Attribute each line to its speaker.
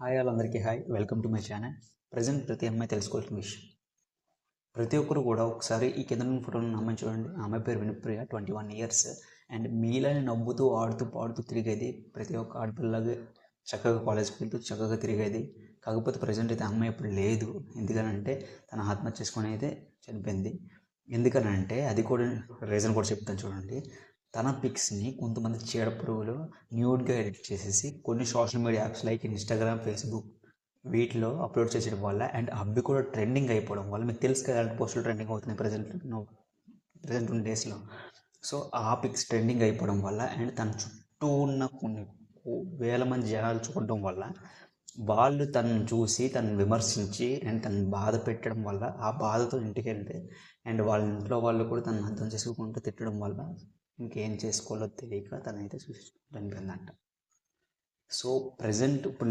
Speaker 1: Hi వాళ్ళందరికీ అందరికీ hi welcome to my channel present ప్రతి అమ్మాయి తెలుసుకోవాల్సిన విషయం. ప్రతి ఒక్కరు కూడా ఒకసారి ఈ కింద ఫోటోలను అమ్మాయి చూడండి. ఆమె అమ్మాయి పేరు Vinupriya twenty one years and మీలని నవ్వుతూ ఆడుతూ పాడుతూ తిరిగేది ప్రతి ఒక్క ఆడపిల్లగా చక్కగా కాలేజ్కి వెళ్తూ చక్కగా తిరిగేది. కాకపోతే ప్రజెంట్ అయితే అమ్మాయి ఇప్పుడు లేదు. ఎందుకనంటే తన ఆత్మహత్య చేసుకొని అయితే చనిపోయింది. ఎందుకనంటే అది కూడా రీజన్ కూడా చెప్తాను చూడండి. తన పిక్స్ని కొంతమంది చీడ పురుగులు న్యూడ్గా ఎడిట్ చేసేసి కొన్ని social media apps like Instagram Facebook వీటిలో అప్లోడ్ చేసేయడం వల్ల అండ్ అవి కూడా ట్రెండింగ్ అయిపోవడం వల్ల మీకు తెలుసు కదా అలాంటి పోస్టులు ట్రెండింగ్ అవుతున్నాయి ప్రజెంట్ ప్రజెంట్ ఉన్న డేస్లో. సో ఆ పిక్స్ ట్రెండింగ్ అయిపోవడం వల్ల అండ్ తన చుట్టూ ఉన్న కొన్ని వేల మంది జనాలు చూడడం వల్ల వాళ్ళు తనను చూసి తనను విమర్శించి అండ్ తనను బాధ పెట్టడం వల్ల ఆ బాధతో ఇంటికి వెళ్తే అండ్ వాళ్ళ ఇంట్లో వాళ్ళు కూడా తనను అర్థం చేసుకుంటూ తిట్టడం వల్ల ఇంకేం చేసుకోవాలో తెలియక తనైతే చూసి చనిపోయిందంట సో ప్రజెంట్ ఇప్పుడు